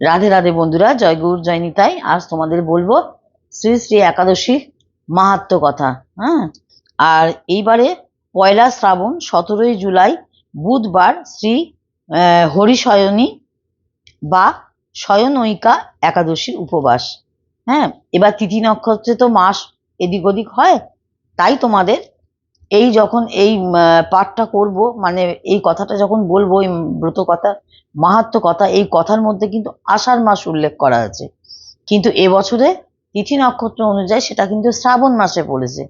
রাধে রাধে বন্ধুরা, জয় গুরু, জয় নিতাই। আজ তোমাদের বলব শ্রী শ্রী একাদশী মাহাত্ম কথা হ্যাঁ? আর এইবারে পয়লা শ্রাবণ, সতেরোই জুলাই, বুধবার শ্রী হরিশয়নী বা শয়নৈকা একাদশীর উপবাস হ্যাঁ? এবার তিথি নক্ষত্রে তো মাস এদিক ওদিক হয়, তাই তোমাদের এই যখন এই পাঠটা করব মানে এই কথাটা যখন বলব, এই ব্রত কথা মাহাত্ম কথা, এই কথার মধ্যে কিন্তু আষাঢ় মাস উল্লেখ করা আছে। কিন্তু এবছরে তিথি নক্ষত্র অনুযায়ী সেটা কিন্তু শ্রাবণ মাসে পড়েছে।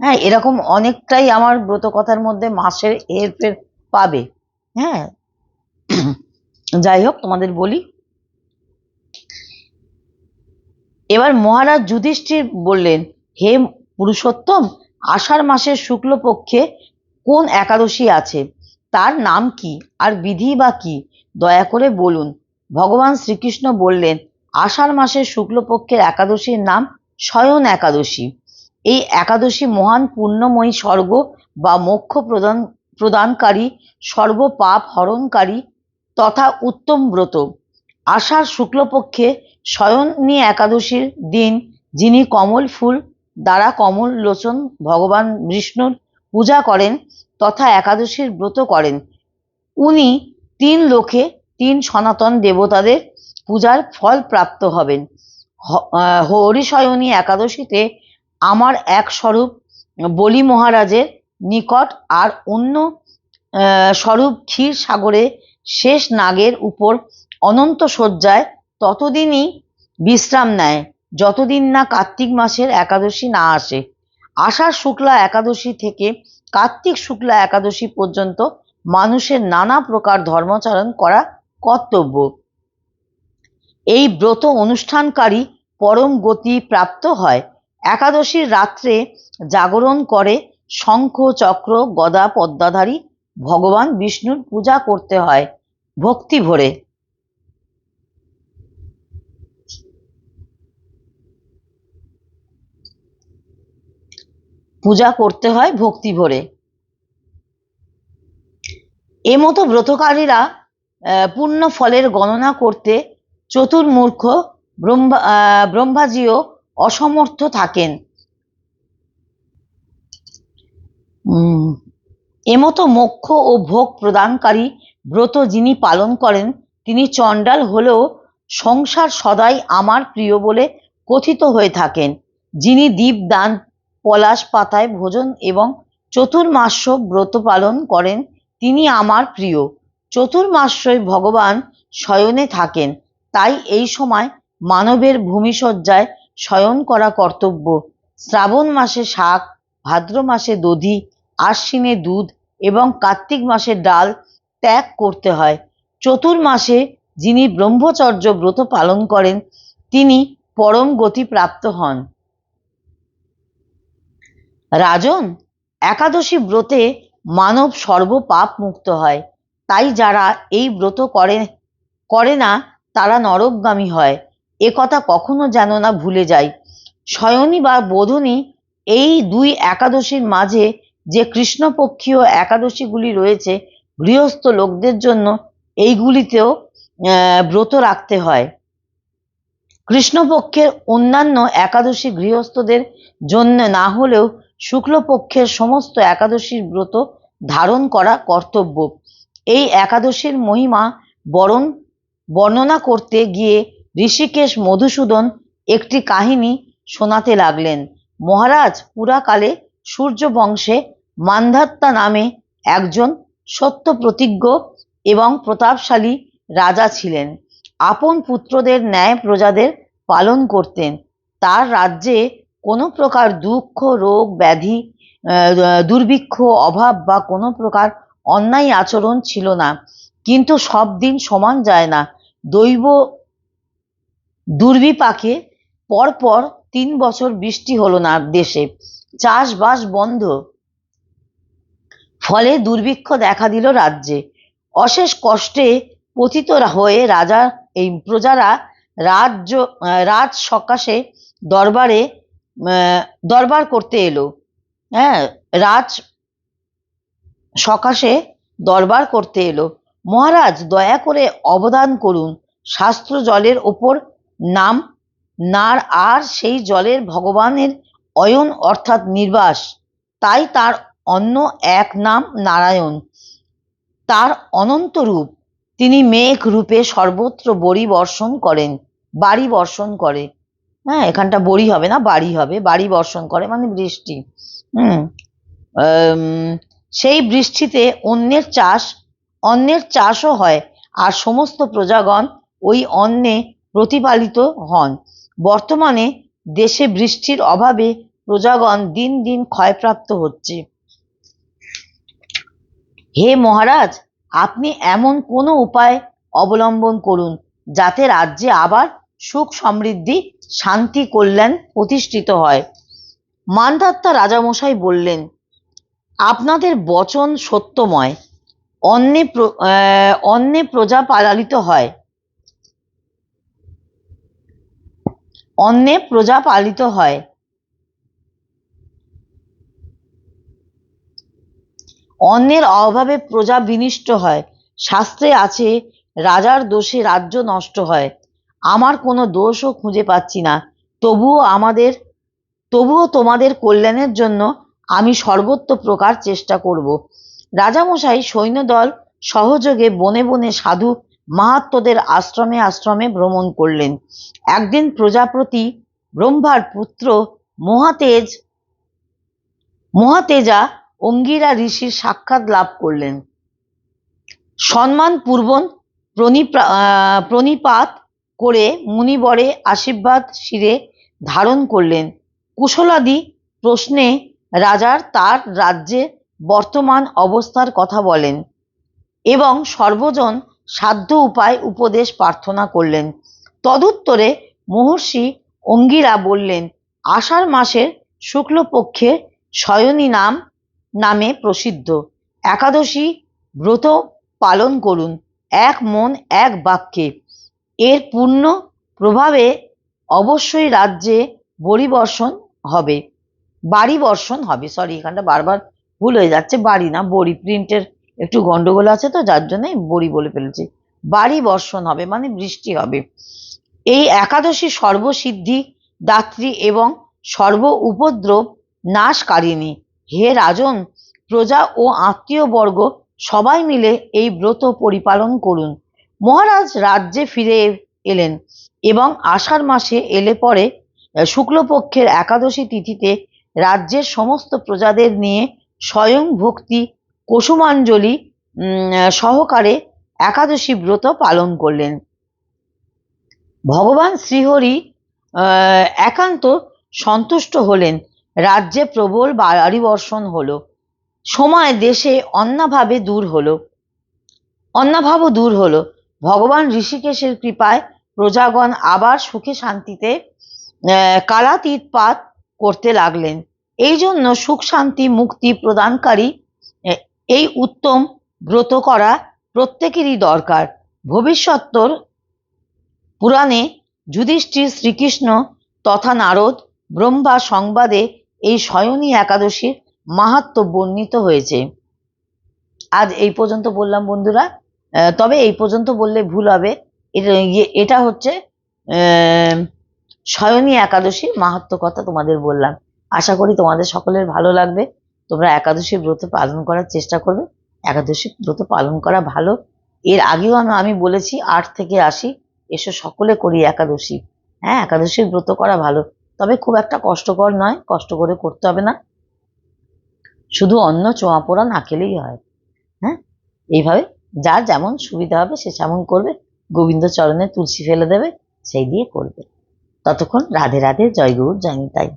হ্যাঁ এরকম অনেকটাই আমার ব্রত কথার মধ্যে মাসের হেরফের পাবে। হ্যাঁ যাই হোক, তোমাদের বলি। এবার মহারাজ যুধিষ্ঠির বললেন, হে পুরুষোত্তম আষাঢ় মাসের শুক্লপক্ষে কোন একাদশী আছে? তার নাম কি? আর বিধি বা কি? দয়া করে বলুন। ভগবান শ্রীকৃষ্ণ বললেন, আষাঢ় মাসের শুক্লপক্ষের একাদশীর নাম শয়ন একাদশী। এই একাদশী মহান পুণ্যময়ী স্বর্গ বা মোক্ষ প্রদান, প্রদানকারী সর্বপাপ হরণকারী তথা উত্তম ব্রত। আষাঢ় শুক্লপক্ষে শয়নী একাদশীর দিন যিনি কমল ফুল দ্বারা কমল লোচন ভগবান বিষ্ণুর পূজা করেন তথা একাদশীর ব্রত করেন। উনি তিন লোকে, তিন সনাতন দেবতাদের পূজার ফল প্রাপ্ত হবেন। হরিশয়নী একাদশীতে আমার এক স্বরূপ বলি মহারাজের নিকট আর অন্য স্বরূপ ক্ষীর সাগরে শেষ নাগের উপর অনন্ত শয্যায় ততদিনই বিশ্রাম নেয়। যতদিন না কার্তিক মাসের একাদশী না আসে, আষাঢ় শুক্লা একাদশী থেকে কার্তিক শুক্লা একাদশী পর্যন্ত মানুষের নানা প্রকার ধর্মাচরণ করা কর্তব্য। এই ব্রত অনুষ্ঠানকারী পরম গতি প্রাপ্ত হয়। একাদশীর রাত্রে জাগরণ করে শঙ্খ, চক্র, গদা, পদ্মাধারী ভগবান বিষ্ণুর পূজা করতে হয় ভক্তি ভরে। পূজা করতে হয় ভক্তি ভরে। এমতো ব্রতকারীরা আহ, পুণ্য ফলের গণনা করতে চতুর্মূর্খ ব্রহ্মা ব্রহ্মাজিও অসমর্থ থাকেন। এমতো মোক্ষ ও ভোগ প্রদানকারী ব্রত যিনি পালন করেন তিনি চণ্ডাল হলেও সংসার সদাই আমার প্রিয় বলে কথিত হয়ে থাকেন যিনি দীপদান পলাশ পাতায় ভোজন এবং চতুর্মাস্য ব্রত পালন করেন তিনি আমার প্রিয়। চতুর্মাস্যই ভগবান শয়নে থাকেন, তাই এই সময় মানবের ভূমিশয্যায় শয়ন করা কর্তব্য। শ্রাবণ মাসে শাক, ভাদ্র মাসে দধি, আশ্বিনে দুধ এবং কার্তিক মাসে ডাল ত্যাগ করতে হয়। চতুর্মাসে যিনি ব্রহ্মচর্য ব্রত পালন করেন, তিনি পরম গতি প্রাপ্ত হন। রাজন, একাদশী ব্রতে মানব সর্বপাপ মুক্ত হয়। তাই যারা এই ব্রত করে করে না, তারা নরকগামী হয়। এ কথা কখনো যেন না ভুলে যায় শয়নী বা বোধনী এই দুই একাদশীর মাঝে যে কৃষ্ণপক্ষীয় একাদশীগুলি রয়েছে, গৃহস্থ লোকদের জন্য এইগুলিতেও ব্রত রাখতে হয়। কৃষ্ণপক্ষের অন্যান্য একাদশী গৃহস্থদের জন্য না হলেও শুক্লপক্ষের সমস্ত একাদশীর ব্রত ধারণ করা কর্তব্য। এই একাদশীর মহিমা বরণ, বর্ণনা করতে গিয়ে ঋষিকেশ মধুসূদন একটি কাহিনী শোনাতে লাগলেন। মহারাজ পুরাকালে সূর্য বংশে মান্ধাত্তা নামে একজন সত্য প্রতিজ্ঞ এবং প্রতাপশালী রাজা ছিলেন। আপন পুত্রদের ন্যায় প্রজাদের পালন করতেন। তার রাজ্যে কোনো প্রকার দুঃখ, রোগ, ব্যাধি দুর্ভিক্ষ, অভাব বা কোনো প্রকার অন্যায় আচরণ ছিল না। কিন্তু সব দিন সমান যায় না। দৈব দুর্বিপাকে পরপর তিন বছর বৃষ্টি হলো না দেশে। চাষবাস বন্ধ। ফলে দুর্ভিক্ষ দেখা দিল রাজ্যে। অশেষ কষ্টে পতিত হয়ে রাজা, এই প্রজারা রাজ্য রাজ সকাশে দরবারে দরবার করতে এলো। হ্যাঁ রাজ সকাশে দরবার করতে এলো। মহারাজ, দয়া করে অবদান করুন। শাস্ত্র জলের ওপর নাম, নার আর সেই জলের ভগবানের অয়ন অর্থাৎ নির্বাস। তাই তার অন্য এক নাম নারায়ণ। তার অনন্ত রূপ। তিনি মেঘ রূপে সর্বত্র বড়ি বর্ষণ করেন, বাড়ি বর্ষণ করে। হ্যাঁ এখানটা বড়ি হবে না, বাড়ি হবে, বাড়ি বর্ষণ করে মানে বৃষ্টি। হুম সেই বৃষ্টিতে অন্যের চাষ, অন্যের চাষও হয়, আর সমস্ত প্রজাগণ ওই অন্নে প্রতিপালিত হন। বর্তমানে দেশে বৃষ্টির অভাবে প্রজাগণ দিন দিন ক্ষয়প্রাপ্ত হচ্ছে। হে মহারাজ, আপনি এমন কোনো উপায় অবলম্বন করুন, যাতে রাজ্যে আবার সুখ সমৃদ্ধি শান্তি কল্যাণ প্রতিষ্ঠিত হয়। মান্ধাত্তা রাজামশাই বললেন আপনাদের বচন সত্যময়। আহ, অন্নে প্রজা পালিত হয়। অন্নে প্রজা পালিত হয়। অন্যের অভাবে প্রজা বিনিষ্ট হয়। শাস্ত্রে আছে রাজার দোষে রাজ্য নষ্ট হয়। আমার কোনো দোষও খুঁজে পাচ্ছি না। তবুও আমাদের, তবুও তোমাদের কল্যাণের জন্য আমি সর্বত্র প্রকার চেষ্টা করব। রাজামশাই সৈন্যদল সহযোগে বনে বনে সাধু মাহাত্মদের আশ্রমে আশ্রমে ভ্রমণ করলেন। একদিন প্রজাপতি ব্রহ্মার পুত্র মহাতেজ, মহাতেজা অঙ্গিরা ঋষির সাক্ষাৎ লাভ করলেন। সম্মান পূর্বন প্রণিপাত করে মুনিবরে আশীর্বাদ শিরে ধারণ করলেন। কুশলাদি প্রশ্নে রাজার তার রাজ্যের বর্তমান অবস্থার কথা বলেন এবং সর্বজন সাধ্য উপায় উপদেশ প্রার্থনা করলেন। তদুত্তরে মহর্ষি অঙ্গিরা বললেন, আষাঢ় মাসের শুক্লপক্ষে শয়নী নাম নামে প্রসিদ্ধ। একাদশী ব্রত পালন করুন। এক মন এক বাক্যে এর পূর্ণ প্রভাবে অবশ্যই রাজ্যে বরিবর্ষণ হবে। বাড়ি বর্ষণ হবে সরি এখানটা বারবার ভুল হয়ে যাচ্ছে, বাড়ি না, বড়ি। প্রিন্টের একটু গন্ডগোল আছে তো, যার জন্য বড়ি বলে ফেলেছি। বাড়ি বর্ষণ হবে মানে বৃষ্টি হবে। এই একাদশী সর্বসিদ্ধি, দাত্রী এবং সর্ব উপদ্রব নাশকারিণী। হে রাজন, প্রজা ও আত্মীয় বর্গ সবাই মিলে এই ব্রত পরিপালন করুন। মহারাজ রাজ্যে ফিরে এলেন এবং আষাঢ় মাসে এলে পরে শুক্লপক্ষের একাদশী তিথিতে রাজ্যের সমস্ত প্রজাদের নিয়ে স্বয়ং ভক্তি, কুসুমাঞ্জলি সহকারে একাদশী ব্রত পালন করলেন। ভগবান শ্রীহরি একান্ত সন্তুষ্ট হলেন। রাজ্যে প্রবল বাড়ি বর্ষণ হলো। সময় দেশে অন্নাভাবে দূর হলো। অন্নাভাবও দূর হলো। ভগবান ঋষিকেশের কৃপায় প্রজাগণ আবার সুখে শান্তিতে আহ, কালাতীত পাত করতে লাগলেন। এই জন্য সুখ শান্তি মুক্তি প্রদানকারী এই উত্তম ব্রত করা প্রত্যেকেরই দরকার। ভবিষ্যত্তর পুরাণে যুধিষ্ঠির শ্রীকৃষ্ণ তথা নারদ ব্রহ্মা সংবাদে এই শয়নী একাদশীর মাহাত্ম বর্ণিত হয়েছে। আজ এই পর্যন্ত বললাম বন্ধুরা তবে এই পর্যন্ত বললে ভুল হবে। এটা ইয়ে- এটা হচ্ছে শয়নী একাদশীর মাহাত্ম কথা তোমাদের বললাম। আশা করি তোমাদের সকলের ভালো লাগবে। তোমরা একাদশী ব্রত পালন করার চেষ্টা করবে। একাদশী ব্রত পালন করা ভালো। এর আগেও আমি আমি বলেছি, আট থেকে আশি, এসো সকলে করি একাদশী। হ্যাঁ একাদশীর ব্রত করা ভালো। তবে খুব একটা কষ্টকর নয়, কষ্ট করে করতে হবে না। শুধু অন্ন, চোয়া পোড়া না খেলেই হয়। হ্যাঁ এইভাবে যার যেমন সুবিধা হবে সে তেমন করবে, গোবিন্দ চরণে তুলসী ফেলে দেবে, সেই দিয়ে করবে। ততক্ষণ রাধে রাধে, জয় গুরু নিতাই।